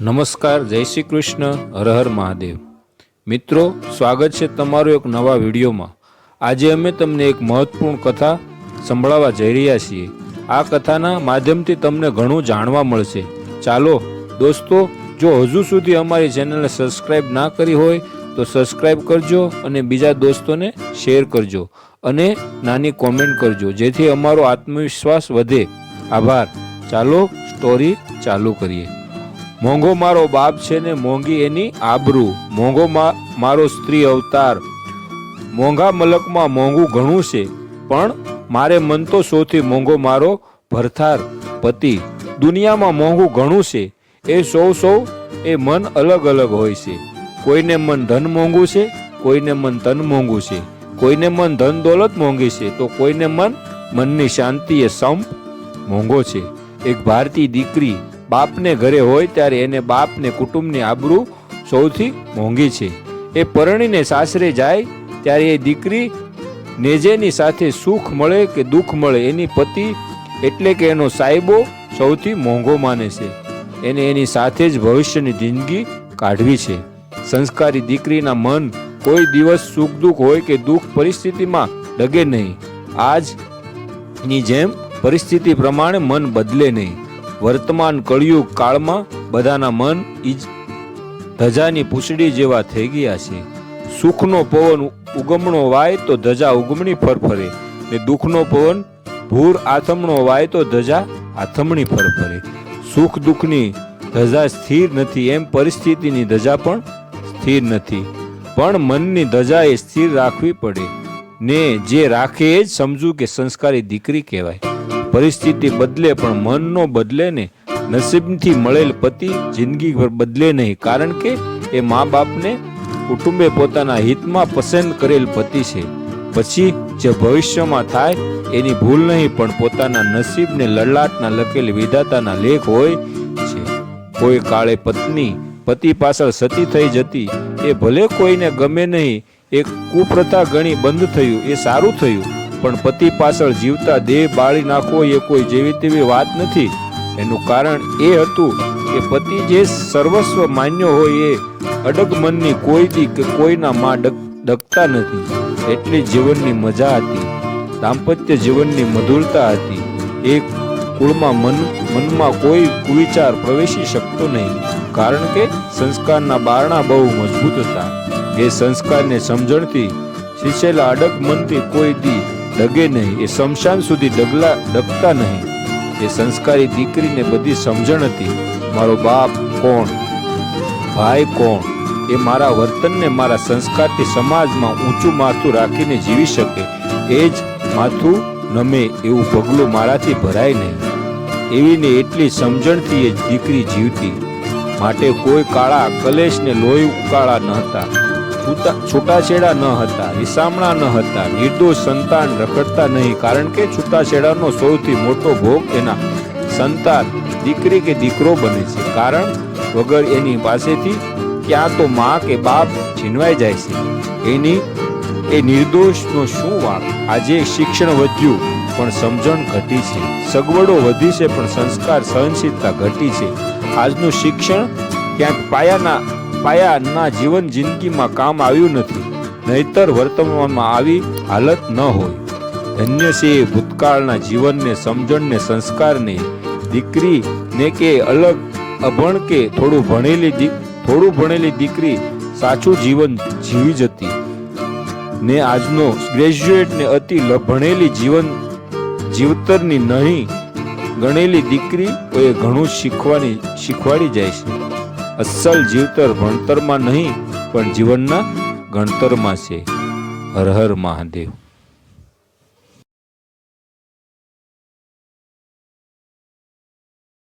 નમસ્કાર, જય શ્રી કૃષ્ણ, હર હર મહાદેવ. મિત્રો, સ્વાગત છે તમારું એક નવા વિડીયોમાં. આજે અમે તમને એક મહત્વપૂર્ણ કથા સંભળાવવા જઈ રહ્યા છીએ. આ કથાના માધ્યમથી તમને ઘણું જાણવા મળશે. ચાલો, દોસ્તો, જો હજુ સુધી અમારી ચેનલને સબસ્ક્રાઈબ ના કરી હોય, તો સબસ્ક્રાઈબ કરજો અને બીજા દોસ્તોને શેર કરજો અને નાની કોમેન્ટ કરજો, જેથી અમારો આત્મવિશ્વાસ વધે. આભાર. ચાલો, સ્ટોરી ચાલુ કરીએ. મોંઘો મારો બાપ છે ને મોંઘી એની આબરૂ. મોંઘો મારો સ્ત્રી અવતાર. મોંઘા મલકમાં મોંઘું ઘણું છે, પણ મારે મન તો સૌથી મોંઘો મારો ભરથાર પતિ. દુનિયામાં મોંઘું ઘણું છે, એ સૌ સૌ એ મન અલગ અલગ હોય છે. કોઈને મન ધન મોંઘું છે, કોઈને મન તન મોંઘું છે. કોઈને મન ધન દોલત મોંઘી છે, તો કોઈને મન મનની શાંતિ એ સંપ મોંઘો છે. એક ભારતીય દીકરી બાપને ઘરે હોય ત્યારે એને બાપને કુટુંબની આબરૂ સૌથી મોંઘી છે. એ પરણીને સાસરે જાય ત્યારે એ દીકરી નેજેની સાથે સુખ મળે કે દુઃખ મળે એની પતિ એટલે કે એનો સાહેબો સૌથી મોંઘો માને છે. એને એની સાથે જ ભવિષ્યની જિંદગી કાઢવી છે. સંસ્કારી દીકરીના મન કોઈ દિવસ સુખ દુઃખ હોય કે દુઃખ પરિસ્થિતિમાં ડગે નહીં. આજની જેમ પરિસ્થિતિ પ્રમાણે મન બદલે નહીં. વર્તમાન કળિયુગ કાળમાં બધાના મન ઈજ ધજાની પૂછડી જેવા થઈ ગયા છે. સુખનો પવન ઉગમણો વાય તો ધજા ઉગમણી ફરફરે ને દુઃખનો પવન ભૂર આથમણો વાય તો ધજા આથમણી ફરફરે. સુખ દુઃખની ધજા સ્થિર નથી એમ પરિસ્થિતિની ધજા પણ સ્થિર નથી. પણ મનની ધજા એ સ્થિર રાખવી પડે. ને જે રાખે એ જ સમજવું કે સંસ્કારી દીકરી કહેવાય. પરિસ્થિતિ બદલે પણ મનનો બદલે ને નસીબથી મળેલ પતિ જિંદગીભર બદલે નહીં. કારણ કે એ મા બાપને કુટુંબે પોતાના હિતમાં પસંદ કરેલ પતિ છે. પછી જે ભવિષ્યમાં થાય એની ભૂલ નહીં, પણ પોતાના નસીબને લડલાટના લખેલ વિધાતાના લેખ હોય છે. કોઈ કાળે પત્ની, પતિ પાછળ સતી થઈ જતી, એ ભલે કોઈને ગમે નહીં એ કુપ્રથા ગણી બંધ થયું, એ સારું થયું. પણ પતિ પાછળ જીવતા દેહ બાળી નાખવો એ કોઈ જેવી તેવી વાત નથી. એનું કારણ એ હતું કે પતિ જે સર્વસ્વ માન્ય હોય એ અડગ મનની કોઈ દી કે કોઈના માં ડકતા નથી. એટલી જીવનની મજા હતી. દાંપત્ય જીવનની મધુરતા હતી. એક કુળમાં મન, મનમાં કોઈ કુવિચાર પ્રવેશી શકતો નહીં. કારણ કે સંસ્કારના બારણા બહુ મજબૂત હતા. એ સંસ્કારને સમજણથી શીશેલા અડગ મનથી કોઈ દી ડગે નહીં. એ શમશાન સુધી ડગલા ડગતા નહીં. એ સંસ્કારી દીકરીને બધી સમજણ હતી. મારો બાપ કોણ? ભાઈ કોણ? એ મારા વર્તનને મારા સંસ્કારથી સમાજમાં ઊંચું માથું રાખીને જીવી શકે. એ જ માથું નમે એવું પગલું મારાથી ભરાય નહીં. એવી ને એટલી સમજણથી એ દીકરી જીવતી. માટે કોઈ કાળા કલેશને લોહી ઉકાળા ન હતા છૂટા- છૂટાછેડા ન હતા વિસામણા ન હતા, નિર્દોષ સંતાન રખડતા નહીં. કારણ કે છૂટાછેડાનો સૌથી મોટો ભોગ એના સંતાન, દીકરી કે દીકરો બને છે. કારણ વગર એની પાસેથી ક્યાં તો માં કે બાપ છીનવાઈ જાય છે. એની, એ નિર્દોષનો શું વાંક? આજે શિક્ષણ વધ્યું, પણ સમજણ ઘટી છે. સગવડો વધી છે, પણ સંસ્કાર સહનશીલતા ઘટી છે. આજનું શિક્ષણ ક્યાંક પાયાના પાયાના જીવન જિંદગીમાં કામ આવ્યું નથી. નહીતર વર્તમાનમાં આવી હાલત ન હોય. ધન્ય છે ભૂતકાળના જીવનને સમજણને સંસ્કારને. દીકરીને કે અલગ અભણ કે થોડું ભણેલી થોડું ભણેલી દીકરી સાચું જીવન જીવી જતી. ને આજનો ગ્રેજ્યુએટને અતિ ભણેલી જીવન જીવતરની નહીં ગણેલી દીકરી એ ઘણું શીખવાની, શીખવાડી જાય છે. અસલ જીવતર ભણતરમાં નહીં પણ જીવનના ગણતરમાં છે. હર હર મહાદેવ.